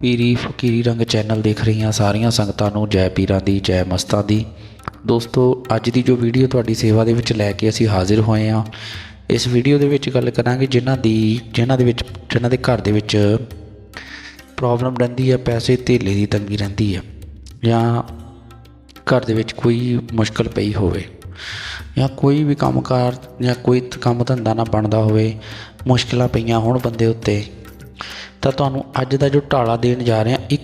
ਪੀਰੀ ਫਕੀਰੀ ਰੰਗ ਚੈਨਲ ਦੇਖ ਰਹੀਆਂ ਸਾਰੀਆਂ ਸੰਗਤਾਂ ਨੂੰ ਜੈ ਪੀਰਾਂ ਦੀ, ਜੈ ਮਸਤਾਂ ਦੀ। ਦੋਸਤੋ, ਅੱਜ ਦੀ ਜੋ ਵੀਡੀਓ ਤੁਹਾਡੀ ਸੇਵਾ ਦੇ ਵਿੱਚ ਲੈ ਕੇ ਅਸੀਂ ਹਾਜ਼ਰ ਹੋਏ ਹਾਂ, ਇਸ ਵੀਡੀਓ ਦੇ ਵਿੱਚ ਗੱਲ ਕਰਾਂਗੇ ਜਿਨ੍ਹਾਂ ਦੀ, ਜਿਨ੍ਹਾਂ ਦੇ ਵਿੱਚ, ਜਿਨ੍ਹਾਂ ਦੇ ਘਰ ਦੇ ਵਿੱਚ ਪ੍ਰੋਬਲਮ ਰਹਿੰਦੀ ਹੈ, ਪੈਸੇ ਧੇਲੇ ਦੀ ਤੰਗੀ ਰਹਿੰਦੀ ਹੈ ਜਾਂ ਘਰ ਦੇ ਵਿੱਚ ਕੋਈ ਮੁਸ਼ਕਲ ਪਈ ਹੋਵੇ। ਜਾਂ ਕੋਈ ਵੀ ਕੰਮਕਾਰ ਜਾਂ ਕੋਈ ਕੰਮ ਧੰਦਾ ਨਾ ਬਣਦਾ ਹੋਵੇ, ਮੁਸ਼ਕਲਾਂ ਪਈਆਂ ਹੋਣ ਬੰਦੇ ਉੱਤੇ, ਤਾਂ ਤੁਹਾਨੂੰ ਅੱਜ ਦਾ ਜੋ ਢਾਲਾ ਦੇਣ ਜਾ ਰਹੇ ਹਾਂ, ਇੱਕ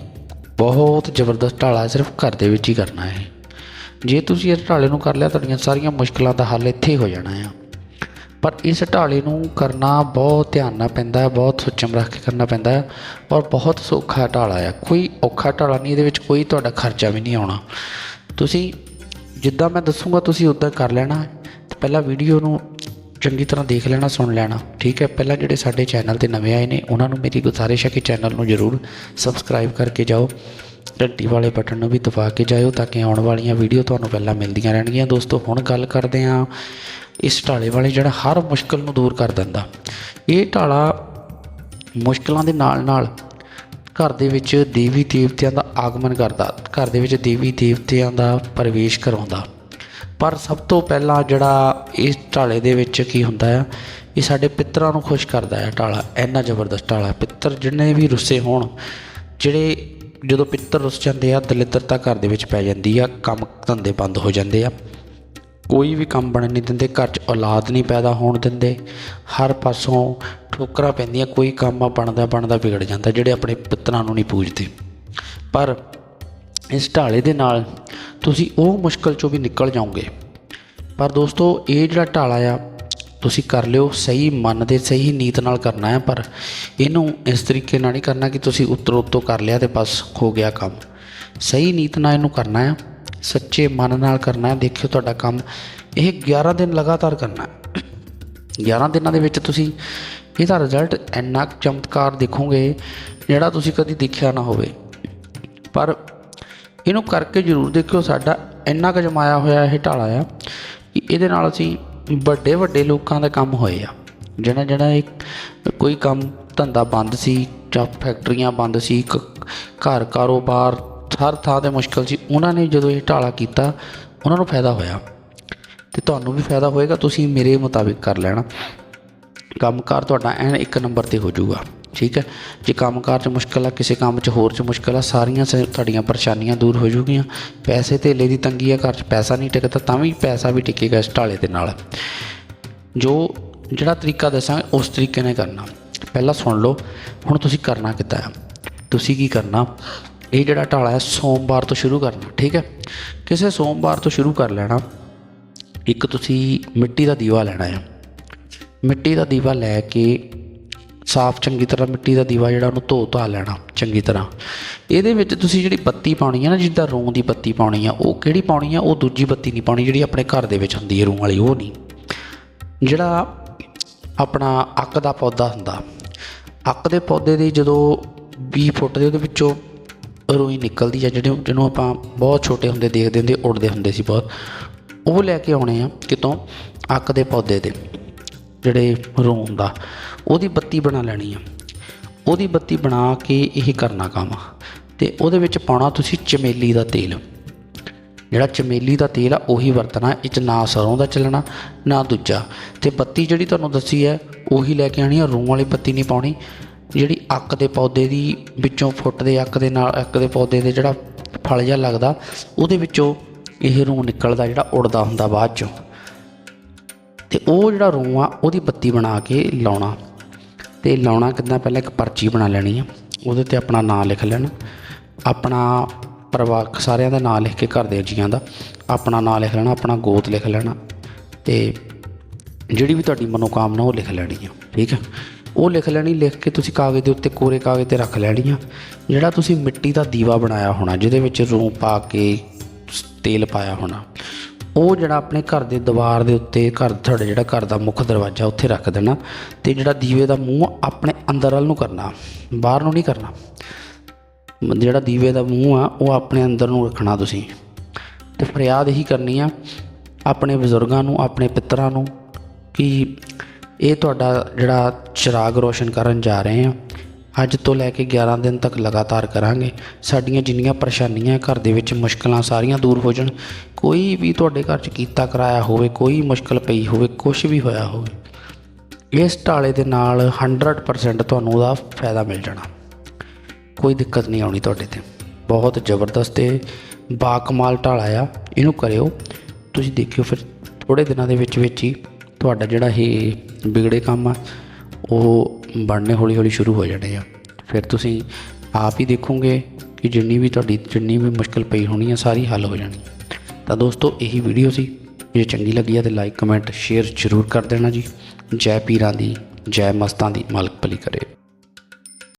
ਬਹੁਤ ਜ਼ਬਰਦਸਤ ਢਾਲਾ ਸਿਰਫ ਘਰ ਦੇ ਵਿੱਚ ਹੀ ਕਰਨਾ ਹੈ। ਜੇ ਤੁਸੀਂ ਇਸ ਢਾਲੇ ਨੂੰ ਕਰ ਲਿਆ, ਤੁਹਾਡੀਆਂ ਸਾਰੀਆਂ ਮੁਸ਼ਕਲਾਂ ਦਾ ਹੱਲ ਇੱਥੇ ਹੀ ਹੋ ਜਾਣਾ ਹੈ। ਪਰ ਇਸ ਢਾਲੇ ਨੂੰ ਕਰਨਾ ਬਹੁਤ ਧਿਆਨ ਨਾਲ ਪੈਂਦਾ ਹੈ, ਬਹੁਤ ਸੁਚਮ ਰੱਖ ਕੇ ਕਰਨਾ ਪੈਂਦਾ ਹੈ ਔਰ ਬਹੁਤ ਸੌਖਾ ਢਾਲਾ ਹੈ। ਕੋਈ ਔਖਾ ਢਾਲਾ ਨਹੀਂ, ਇਹਦੇ ਵਿੱਚ ਕੋਈ ਤੁਹਾਡਾ ਖਰਚਾ ਵੀ ਨਹੀਂ ਆਉਣਾ। ਤੁਸੀਂ ਜਿੱਦਾਂ ਮੈਂ ਦੱਸੂਗਾ, ਤੁਸੀਂ ਉਦਾਂ ਕਰ ਲੈਣਾ। ਤੇ ਪਹਿਲਾਂ ਵੀਡੀਓ ਨੂੰ ਚੰਗੀ ਤਰ੍ਹਾਂ ਦੇਖ ਲੈਣਾ, ਸੁਣ ਲੈਣਾ, ਠੀਕ ਹੈ? ਪਹਿਲਾਂ ਜਿਹੜੇ ਸਾਡੇ ਚੈਨਲ ਤੇ ਨਵੇਂ ਆਏ ਨੇ, ਉਹਨਾਂ ਨੂੰ ਮੇਰੀ ਗੁਜ਼ਾਰਿਸ਼ ਹੈ ਕਿ ਚੈਨਲ ਨੂੰ ਜ਼ਰੂਰ ਸਬਸਕ੍ਰਾਈਬ ਕਰਕੇ ਜਾਓ। ਘੰਟੀ ਵਾਲੇ ਬਟਨ ਨੂੰ ਵੀ ਦਬਾ ਕੇ ਜਾਇਓ ਤਾਂ ਕਿ ਆਉਣ ਵਾਲੀਆਂ ਵੀਡੀਓ ਤੁਹਾਨੂੰ ਪਹਿਲਾਂ ਮਿਲਦੀਆਂ ਰਹਿਣਗੀਆਂ। ਦੋਸਤੋ, ਹੁਣ ਗੱਲ ਕਰਦੇ ਹਾਂ ਇਸ ਢਾਲੇ ਵਾਲੇ ਜਿਹੜਾ ਹਰ ਮੁਸ਼ਕਲ ਨੂੰ ਦੂਰ ਕਰ ਦਿੰਦਾ। ਇਹ ਢਾਲਾ ਮੁਸ਼ਕਲਾਂ ਦੇ ਨਾਲ ਨਾਲ ਘਰ ਦੇ ਵਿੱਚ ਦੇਵੀ ਦੇਵਤਿਆਂ ਦਾ ਆਗਮਨ ਕਰਦਾ, ਘਰ ਦੇ ਵਿੱਚ ਦੇਵੀ ਦੇਵਤਿਆਂ ਦਾ ਪ੍ਰਵੇਸ਼ ਕਰਾਉਂਦਾ ਪਰ ਸਭ ਤੋਂ ਪਹਿਲਾਂ ਜਿਹੜਾ ਇਸ ਢਾਲੇ ਦੇ ਵਿੱਚ ਕੀ ਹੁੰਦਾ ਆ, ਇਹ ਸਾਡੇ ਪਿੱਤਰਾਂ ਨੂੰ ਖੁਸ਼ ਕਰਦਾ ਹੈ ਢਾਲਾ, ਇੰਨਾ ਜ਼ਬਰਦਸਤ ਢਾਲਾ। ਪਿੱਤਰ ਜਿੰਨੇ ਵੀ ਰੁੱਸੇ ਹੋਣ, ਜਿਹੜੇ ਜਦੋਂ ਪਿੱਤਰ ਰੁੱਸ ਜਾਂਦੇ ਆ ਦਲਿੱਦਰਤਾ ਘਰ ਦੇ ਵਿੱਚ ਪੈ ਜਾਂਦੀ ਆ, ਕੰਮ ਧੰਦੇ ਬੰਦ ਹੋ ਜਾਂਦੇ ਆ। ਕੋਈ ਵੀ ਕੰਮ ਬਣਨ ਨਹੀਂ ਦਿੰਦੇ, ਘਰ 'ਚ ਔਲਾਦ ਨਹੀਂ ਪੈਦਾ ਹੋਣ ਦਿੰਦੇ। ਹਰ ਪਾਸੋਂ ਠੋਕਰਾਂ ਪੈਂਦੀਆਂ, ਕੋਈ ਕੰਮ ਬਣਦਾ ਬਣਦਾ ਵਿਗੜ ਜਾਂਦਾ, ਜਿਹੜੇ ਆਪਣੇ ਪਿੱਤਰਾਂ ਨੂੰ ਨਹੀਂ ਪੂਜਦੇ। ਪਰ ਇਸ ਢਾਲੇ ਦੇ ਨਾਲ ਤੁਸੀਂ ਉਹ ਮੁਸ਼ਕਲ ਚੋਂ ਵੀ ਨਿਕਲ ਜਾਓਗੇ। ਪਰ ਦੋਸਤੋ, ਇਹ ਜਿਹੜਾ ਢਾਲਾ ਆ, ਤੁਸੀਂ ਕਰ ਲਿਓ, ਸਹੀ ਮਨ ਦੇ, ਸਹੀ ਨੀਤ ਨਾਲ ਕਰਨਾ ਹੈ ਪਰ ਇਹਨੂੰ ਇਸ ਤਰੀਕੇ ਨਾਲ ਨਹੀਂ ਕਰਨਾ ਕਿ ਤੁਸੀਂ ਉੱਤਰ ਉੱਤੋਂ ਕਰ ਲਿਆ ਤੇ ਬਸ ਹੋ ਗਿਆ ਕੰਮ। ਸਹੀ ਨੀਤ ਨਾਲ ਇਹਨੂੰ ਕਰਨਾ ਹੈ ਸੱਚੇ ਮਨ ਨਾਲ ਕਰਨਾ ਹੈ, ਦੇਖਿਓ ਤੁਹਾਡਾ ਕੰਮ। ਇਹ 11 ਦਿਨ ਲਗਾਤਾਰ ਕਰਨਾ ਹੈ। 11 ਦਿਨਾਂ ਦੇ ਵਿੱਚ ਤੁਸੀਂ ਇਹਦਾ ਰਿਜ਼ਲਟ ਇੰਨਾ ਕੁ ਚਮਤਕਾਰ ਦੇਖੋਗੇ, ਜਿਹੜਾ ਤੁਸੀਂ ਕਦੀ ਦੇਖਿਆ ਨਾ ਹੋਵੇ। ਪਰ ਇਹਨੂੰ ਕਰਕੇ ਜ਼ਰੂਰ ਦੇਖਿਓ, ਸਾਡਾ ਇੰਨਾ ਕੁ ਜਮਾਇਆ ਹੋਇਆ ਇਹ ਢਾਲਾ ਆ ਕਿ ਇਹਦੇ ਨਾਲ ਅਸੀਂ ਵੱਡੇ ਵੱਡੇ ਲੋਕਾਂ ਦੇ ਕੰਮ ਹੋਏ ਆ। ਜਿਹੜਾ ਜਿਹੜਾ ਇੱਕ ਕੋਈ ਕੰਮ ਧੰਦਾ ਬੰਦ ਸੀ, ਜਾਂ ਫੈਕਟਰੀਆਂ ਬੰਦ ਸੀ, ਕ- ਘਰ ਕਾਰੋਬਾਰ ਹਰ ਥਾਂ ਤੇ ਮੁਸ਼ਕਲ ਸੀ। ਉਹਨਾਂ ਨੇ ਜਦੋਂ ਇਹ ਢਾਲਾ ਕੀਤਾ, ਉਹਨਾਂ ਨੂੰ ਫਾਇਦਾ ਹੋਇਆ। ਤੇ ਤੁਹਾਨੂੰ ਵੀ ਫਾਇਦਾ ਹੋਏਗਾ, ਤੁਸੀਂ ਮੇਰੇ ਮੁਤਾਬਿਕ ਕਰ ਲੈਣਾ। ਕੰਮਕਾਰ ਤੁਹਾਡਾ ਐਨ ਇੱਕ ਨੰਬਰ ਤੇ ਹੋ ਜਾਊਗਾ। ਠੀਕ ਹੈ? ਜੇ ਕੰਮਕਾਰ 'ਚ ਮੁਸ਼ਕਲ ਆ, ਕਿਸੇ ਕੰਮ 'ਚ ਹੋਰ 'ਚ ਮੁਸ਼ਕਲ ਆ, ਸਾਰੀਆਂ ਸ- ਤੁਹਾਡੀਆਂ ਪਰੇਸ਼ਾਨੀਆਂ ਦੂਰ ਹੋ ਜਾਊਗੀਆਂ। ਪੈਸੇ ਧੇਲੇ ਦੀ ਤੰਗੀ ਆ, ਘਰ 'ਚ ਪੈਸਾ ਨਹੀਂ ਟਿਕਦਾ, ਤਾਂ ਵੀ ਪੈਸਾ ਵੀ ਟਿਕੇਗਾ ਇਸ ਢਾਲੇ ਦੇ ਨਾਲ। ਜੋ ਜਿਹੜਾ ਤਰੀਕਾ ਦੱਸਾਂਗੇ, ਉਸ ਤਰੀਕੇ ਨਾਲ ਕਰਨਾ। ਪਹਿਲਾਂ ਸੁਣ ਲਓ, ਹੁਣ ਤੁਸੀਂ ਕਰਨਾ ਕਿੱਦਾਂ ਆ? ਤੁਸੀਂ ਕੀ ਕਰਨਾ? ਇਹ ਜਿਹੜਾ ਢਾਲਾ ਹੈ, ਸੋਮਵਾਰ ਤੋਂ ਸ਼ੁਰੂ ਕਰਨਾ, ਠੀਕ ਹੈ? ਕਿਸੇ ਸੋਮਵਾਰ ਤੋਂ ਸ਼ੁਰੂ ਕਰ ਲੈਣਾ, ਇੱਕ ਤੁਸੀਂ ਮਿੱਟੀ ਦਾ ਦੀਵਾ ਲੈਣਾ ਹੈ ਮਿੱਟੀ ਦਾ ਦੀਵਾ ਲੈ ਕੇ ਸਾਫ਼ ਚੰਗੀ ਤਰ੍ਹਾਂ ਮਿੱਟੀ ਦਾ ਦੀਵਾ ਜਿਹੜਾ ਉਹਨੂੰ ਧੋ ਧਾ ਲੈਣਾ, ਚੰਗੀ ਤਰ੍ਹਾਂ। ਇਹਦੇ ਵਿੱਚ ਤੁਸੀਂ ਜਿਹੜੀ ਬੱਤੀ ਪਾਉਣੀ ਹੈ ਨਾ, ਜਿੱਦਾਂ ਰੂੰ ਦੀ ਬੱਤੀ ਪਾਉਣੀ ਆ, ਉਹ ਕਿਹੜੀ ਪਾਉਣੀ ਆ? ਉਹ ਦੂਜੀ ਬੱਤੀ ਨਹੀਂ ਪਾਉਣੀ, ਜਿਹੜੀ ਆਪਣੇ ਘਰ ਦੇ ਵਿੱਚ ਹੁੰਦੀ ਹੈ ਰੂੰ ਵਾਲੀ, ਉਹ ਨਹੀਂ। ਜਿਹੜਾ ਆਪਣਾ ਅੱਕ ਦਾ ਪੌਦਾ ਹੁੰਦਾ, ਅੱਕ ਦੇ ਪੌਦੇ ਦੀ ਜਦੋਂ 20 ਫੁੱਟ ਦੇ ਉਹਦੇ ਵਿੱਚੋਂ ਰੂਈ ਨਿਕਲਦੀ ਆ, ਜਿਹੜੇ ਜਿਹਨੂੰ ਆਪਾਂ ਬਹੁਤ ਛੋਟੇ ਹੁੰਦੇ ਦੇਖਦੇ ਹੁੰਦੇ, ਉੱਡਦੇ ਹੁੰਦੇ ਸੀ ਬਹੁਤ। ਉਹ ਲੈ ਕੇ ਆਉਣੇ ਆ ਕਿਤੋਂ? ਅੱਕ ਦੇ ਪੌਦੇ ਦੇ ਜਿਹੜੇ ਰੂੰ ਹੁੰਦਾ ਉਹਦੀ ਬੱਤੀ ਬਣਾ ਲੈਣੀ ਆ। ਉਹਦੀ ਬੱਤੀ ਬਣਾ ਕੇ ਇਹ ਕਰਨਾ ਕੰਮ ਤੇ ਉਹਦੇ ਵਿੱਚ ਪਾਉਣਾ ਤੁਸੀਂ ਚਮੇਲੀ ਦਾ ਤੇਲ। ਜਿਹੜਾ ਚਮੇਲੀ ਦਾ ਤੇਲ ਆ, ਉਹੀ ਵਰਤਣਾ, ਇਹ 'ਚ ਨਾ ਸਰੋਂ ਦਾ ਚੱਲਣਾ, ਨਾ ਦੂਜਾ। ਤੇ ਬੱਤੀ ਜਿਹੜੀ ਤੁਹਾਨੂੰ ਦੱਸੀ ਹੈ, ਉਹੀ ਲੈ ਕੇ ਆਣੀ ਆ। ਰੂੰ ਵਾਲੀ ਬੱਤੀ ਨਹੀਂ ਪਾਉਣੀ। ਜਿਹੜੀ ਅੱਕ ਦੇ ਪੌਦੇ ਦੀ ਵਿੱਚੋਂ ਫੁੱਟਦੇ ਅੱਕ ਦੇ ਨਾਲ ਅੱਕ ਦੇ ਪੌਦੇ ਦੇ ਜਿਹੜਾ ਫਲ ਜਿਹਾ ਲੱਗਦਾ, ਉਹਦੇ ਵਿੱਚੋਂ ਇਹ ਰੂੰ ਨਿਕਲਦਾ ਜਿਹੜਾ ਉੜਦਾ ਹੁੰਦਾ ਬਾਅਦ ਚੋਂ। ਤੇ ਉਹ ਜਿਹੜਾ ਰੂੰ ਆ, ਉਹਦੀ ਬੱਤੀ ਬਣਾ ਕੇ ਲਾਉਣਾ। ਤੇ ਲਾਉਣਾ ਕਿੱਦਾਂ? ਪਹਿਲਾਂ ਇੱਕ ਪਰਚੀ ਬਣਾ ਲੈਣੀ ਆ। ਉਹਦੇ ਤੇ ਆਪਣਾ ਨਾਮ ਲਿਖ ਲੈਣਾ। ਆਪਣਾ ਪਰਿਵਾਰ, ਸਾਰਿਆਂ ਦਾ ਨਾਮ ਲਿਖ ਕੇ ਘਰ ਦੇ ਜੀਆਂ ਦਾ ਆਪਣਾ ਨਾਮ ਲਿਖ ਲੈਣਾ, ਆਪਣਾ ਗੋਤ ਲਿਖ ਲੈਣਾ ਤੇ ਜਿਹੜੀ ਵੀ ਤੁਹਾਡੀ ਮਨੋਕਾਮਨਾ ਉਹ ਲਿਖ ਲੈਣੀ ਆ। ਠੀਕ ਹੈ ਉਹ ਲਿਖ ਲੈਣੀ, ਲਿਖ ਕੇ ਤੁਸੀਂ ਕਾਗਜ਼ ਦੇ ਉੱਤੇ ਕੋਰੇ ਕਾਗਜ਼ ਤੇ ਰੱਖ ਲੈਣੀ ਆ ਜਿਹੜਾ ਤੁਸੀਂ ਮਿੱਟੀ ਦਾ ਦੀਵਾ ਬਣਾਇਆ ਹੋਣਾ, ਜਿਹਦੇ ਵਿੱਚ ਰੂੰ ਪਾ ਕੇ ਤੇਲ ਪਾਇਆ ਹੋਣਾ, ਉਹ ਜਿਹੜਾ ਆਪਣੇ ਘਰ ਦੇ ਦੀਵਾਰ ਦੇ ਉੱਤੇ, ਘਰ ਤੁਹਾਡੇ ਜਿਹੜਾ ਘਰ ਦਾ ਮੁੱਖ ਦਰਵਾਜ਼ਾ ਉੱਥੇ ਰੱਖ ਦੇਣਾ ਤੇ ਜਿਹੜਾ ਦੀਵੇ ਦਾ ਮੂੰਹ ਆਪਣੇ ਅੰਦਰ ਵੱਲ ਨੂੰ ਕਰਨਾ, ਬਾਹਰ ਨੂੰ ਨਹੀਂ ਕਰਨਾ। ਜਿਹੜਾ ਦੀਵੇ ਦਾ ਮੂੰਹ ਆ, ਉਹ ਆਪਣੇ ਅੰਦਰ ਨੂੰ ਰੱਖਣਾ ਤੁਸੀਂ। ਤੇ ਫਰਿਆਦ ਇਹੀ ਕਰਨੀ ਆ, ਆਪਣੇ ਬਜ਼ੁਰਗਾਂ ਨੂੰ, ਆਪਣੇ ਪਿੱਤਰਾਂ ਨੂੰ, ਕਿ ਇਹ ਤੁਹਾਡਾ ਜਿਹੜਾ ਚਿਰਾਗ ਰੋਸ਼ਨ ਕਰਨ ਜਾ ਰਹੇ ਹਾਂ। ਅੱਜ ਤੋਂ ਲੈ ਕੇ 11 ਦਿਨ ਤੱਕ ਲਗਾਤਾਰ ਕਰਾਂਗੇ। ਸਾਡੀਆਂ ਜਿੰਨੀਆਂ ਪਰੇਸ਼ਾਨੀਆਂ ਘਰ ਦੇ ਵਿੱਚ ਮੁਸ਼ਕਲਾਂ ਸਾਰੀਆਂ ਦੂਰ ਹੋ ਜਾਣ, ਕੋਈ ਵੀ ਤੁਹਾਡੇ ਘਰ 'ਚ ਕੀਤਾ ਕਰਾਇਆ ਹੋਵੇ, ਕੋਈ ਮੁਸ਼ਕਲ ਪਈ ਹੋਵੇ ਕੁਝ ਵੀ ਹੋਇਆ ਹੋਵੇ, ਇਸ ਢਾਲੇ ਦੇ ਨਾਲ 100% ਤੁਹਾਨੂੰ ਉਹਦਾ ਫਾਇਦਾ ਮਿਲ ਜਾਣਾ। ਕੋਈ ਦਿੱਕਤ ਨਹੀਂ ਆਉਣੀ ਤੁਹਾਡੇ ਤੇ। ਬਹੁਤ ਜ਼ਬਰਦਸਤ ਤੇ ਬਾਕਮਾਲ ਢਾਲਾ ਆ। ਇਹਨੂੰ ਕਰਿਓ। ਤੁਸੀਂ ਦੇਖਿਓ ਫਿਰ ਥੋੜੇ ਦਿਨਾਂ ਦੇ ਵਿੱਚ ਵਿੱਚ ਹੀ ਤੁਹਾਡਾ ਜਿਹੜਾ ਇਹ ਵਿਗੜੇ ਕੰਮ ਆ, ਉਹ ਬਣਨੇ ਹੌਲੀ ਹੌਲੀ ਸ਼ੁਰੂ ਹੋ ਜਾਣੇ ਆ। ਫਿਰ ਤੁਸੀਂ ਆਪ ਹੀ ਦੇਖੋਗੇ ਕਿ ਜਿੰਨੀ ਵੀ ਤੁਹਾਡੀ, ਜਿੰਨੀ ਵੀ ਮੁਸ਼ਕਲ ਪਈ ਹੋਣੀ ਆ, ਸਾਰੀ ਹੱਲ ਹੋ ਜਾਣੀ। ਤਾਂ ਦੋਸਤੋ, ਇਹੀ ਵੀਡੀਓ ਸੀ। ਜੇ ਚੰਗੀ ਲੱਗੀ ਆ ਤੇ ਲਾਈਕ ਕਮੈਂਟ ਸ਼ੇਅਰ ਜ਼ਰੂਰ ਕਰ ਦੇਣਾ ਜੀ। ਜੈ ਪੀਰਾਂ ਦੀ, ਜੈ ਮਸਤਾਂ ਦੀ ਮਾਲਕ ਭਲੀ ਕਰੇ।